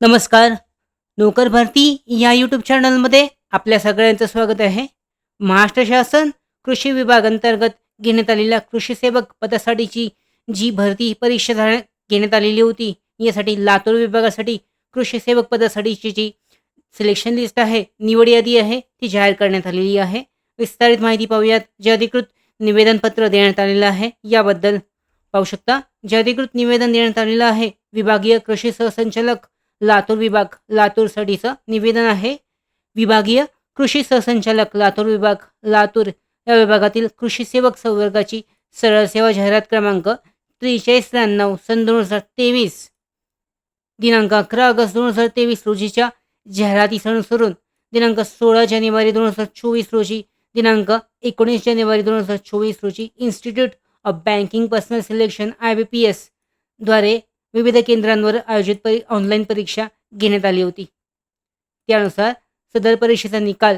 नमस्कार. नोकर भरती या यूट्यूब चॅनलमध्ये आपल्या सगळ्यांचं स्वागत आहे. महाराष्ट्र शासन कृषी विभाग अंतर्गत घेण्यात आलेल्या कृषी सेवक पदासाठीची जी भरती परीक्षा झाल्या घेण्यात आलेली होती यासाठी लातूर विभागासाठी कृषी सेवक पदासाठीची जी सिलेक्शन लिस्ट आहे निवड यादी आहे ती जाहीर करण्यात आलेली आहे. विस्तारित माहिती पाहूयात. जे अधिकृत निवेदनपत्र देण्यात आलेलं आहे याबद्दल पाहू शकता. जे अधिकृत निवेदन देण्यात आलेलं आहे विभागीय कृषी सहसंचालक लातूर विभाग लातूरसाठीचं निवेदन आहे. विभागीय कृषी सहसंचालक लातूर विभाग लातूर या विभागातील कृषी सेवक संवर्गाची सरळ सेवा जाहिरात क्रमांक त्रेचाळीस त्र्याण्णव सन दोन हजार तेवीस. दिनांक अकरा ऑगस्ट दोन हजार तेवीस रोजीच्या जाहिरातीस अनुसरून दिनांक सोळा जानेवारी दोन हजार चोवीस रोजी दिनांक एकोणीस जानेवारी दोन हजार चोवीस रोजी institute of banking personnel selection I B P एसद्वारे विविध केंद्रांवर आयोजित परी ऑनलाईन परीक्षा घेण्यात आली होती. त्यानुसार सदर परीक्षेचा निकाल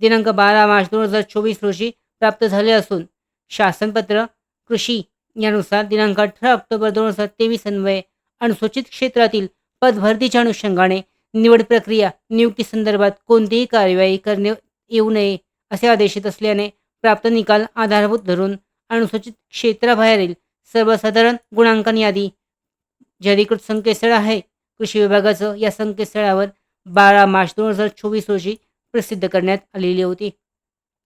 दिनांक बारा मार्च दोन हजार चोवीस रोजी प्राप्त झाले असून शासनपत्र कृषी यानुसार दिनांक अठरा ऑक्टोबर दोन हजार तेवीस अन्वये अनुसूचित क्षेत्रातील पदभरतीच्या अनुषंगाने निवड प्रक्रिया नियुक्ती संदर्भात कोणतीही कार्यवाही करणे येऊ नये असे आदेशित असल्याने प्राप्त निकाल आधारभूत धरून अनुसूचित क्षेत्राबाहेरील सर्वसाधारण गुणांकन यादी जे संकेतस्थळ आहे. कृषी विभागाचं या संकेतस्थळावर बारा मार्च दोन हजार चोवीस रोजी प्रसिद्ध करण्यात आलेली होती.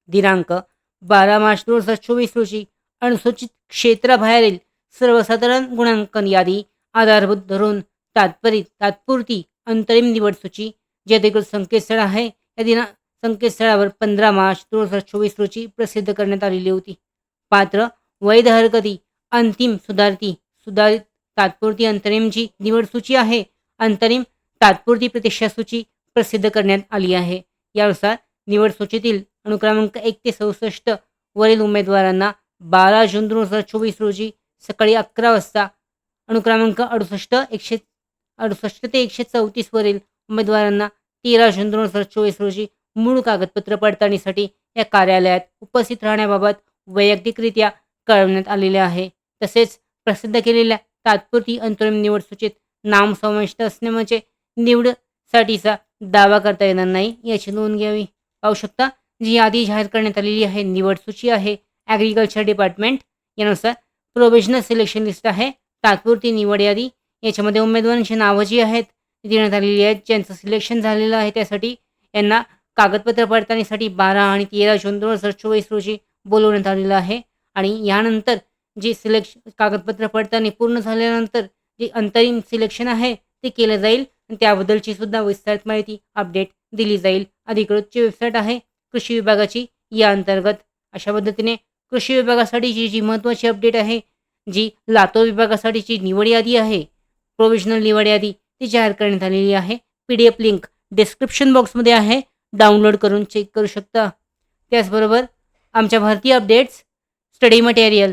दिनांक बारा मार्च दोन हजार चोवीस रोजी अनुसूचित क्षेत्राबाहेरील सर्वसाधारण गुणांकन यादी आधारभूत धरून तात्परित तात्पुरती अंतरिम निवड सूची जे संकेतस्थळ आहे या दिना संकेतस्थळावर पंधरा मार्च दोन हजार चोवीस रोजी प्रसिद्ध करण्यात आलेली होती. पात्र वैध हरकती अंतिम सुधारती सुधारित तात्पुरती अंतरिमची निवड सूची आहे अंतरिम तात्पुरती प्रतीक्षा सूची प्रसिद्ध करण्यात आली आहे. यानुसार निवड सूचीतील अनुक्रमांक एक ते चौसष्ट वरील उमेदवारांना बारा जून दोन हजार चोवीस रोजी सकाळी अकरा वाजता अनुक्रमांक अडुसष्ट एकशे अडुसष्ट ते एकशे चौतीस वरील उमेदवारांना तेरा जून दोन हजार चोवीस रोजी मूळ कागदपत्र पडताळणीसाठी या कार्यालयात उपस्थित राहण्याबाबत वैयक्तिकरित्या कळवण्यात आलेले आहे. तसेच प्रसिद्ध केलेल्या तात्पुरती अंतरिम निवड सूचीत नाम समाविष्ट असणे म्हणजे निवडसाठीचा दावा करता येणार नाही याची नोंद घ्यावी. पाहू शकता जी यादी जाहीर करण्यात आलेली आहे निवड सूची आहे. ॲग्रिकल्चर डिपार्टमेंट यानुसार प्रोबेशनल सिलेक्शन लिस्ट आहे. तात्पुरती निवड यादी याच्यामध्ये उमेदवारांची नावं जी आहेत देण्यात आलेली आहेत. ज्यांचं सिलेक्शन झालेलं आहे त्यासाठी यांना कागदपत्र पडताळणीसाठी बारा आणि तेरा जून दोन हजार चोवीस रोजी बोलवण्यात आलेलं आहे. आणि यानंतर जे सिलेक्शन कागदपत्र पडताळणी पूर्ण झाल्यानंतर जे अंतरिम सिलेक्शन आहे ते केलं जाईल. आणि त्याबद्दलची सुद्धा विस्तारित माहिती अपडेट दिली जाईल. अधिकृतची वेबसाईट आहे कृषी विभागाची. या अंतर्गत अशा पद्धतीने कृषी विभागासाठीची जी महत्त्वाची अपडेट आहे जी लातूर विभागासाठीची निवड यादी आहे प्रोविजनल निवड यादी ती जाहीर करण्यात आलेली आहे. P D F link description बॉक्समध्ये आहे. डाउनलोड करून चेक करू शकता. त्याचबरोबर आमच्या भारतीय updates study material